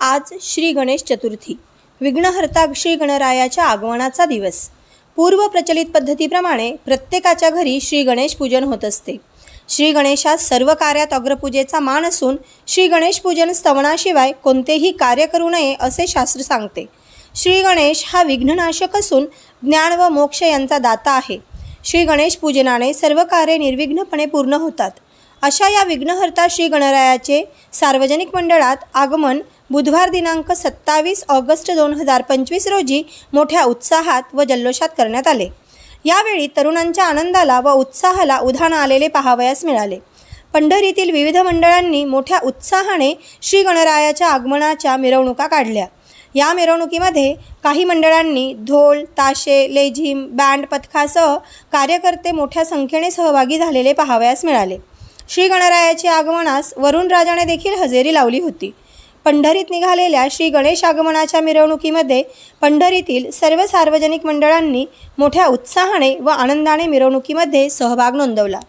आज श्री गणेश चतुर्थी. विघ्नहर्ता श्री गणरायाच्या आगमनाचा दिवस. पूर्व प्रचलित पद्धतीप्रमाणे प्रत्येकाच्या घरी श्री गणेश पूजन होत असते. श्री गणेशास सर्व कार्यात अग्रपूजेचा मान असून श्री गणेश पूजन स्तवनाशिवाय कोणतेही कार्य करू नये असे शास्त्र सांगते. श्री गणेश हा विघ्ननाशक असून ज्ञान व मोक्ष यांचा दाता आहे. श्री गणेश पूजनाने सर्व कार्य निर्विघ्नपणे पूर्ण होतात. अशा या विघ्नहर्ता श्री गणरायाचे सार्वजनिक मंडळात आगमन बुधवार दिनांक सत्तावीस ऑगस्ट दोन हजार पंचवीस रोजी मोठ्या उत्साहात व जल्लोषात करण्यात आले. यावेळी तरुणांच्या आनंदाला व उत्साहाला उधाण आलेले पाहावयास मिळाले. पंढरीतील विविध मंडळांनी मोठ्या उत्साहाने श्री गणरायाच्या आगमनाच्या मिरवणुका काढल्या. या मिरवणुकीमध्ये काही मंडळांनी ढोल ताशे लेझिम बँड पथकासह कार्यकर्ते मोठ्या संख्येने सहभागी झालेले पाहावयास मिळाले. श्री गणरायाच्या आगमनास वरुण राजाने देखील हजेरी लावली होती. पंढरीत निघालेल्या श्री गणेश आगमनाच्या मिरवणुकीमध्ये पंढरीतील सर्व सार्वजनिक मंडळांनी मोठ्या उत्साहाने व आनंदाने मिरवणुकीमध्ये सहभाग नोंदवला.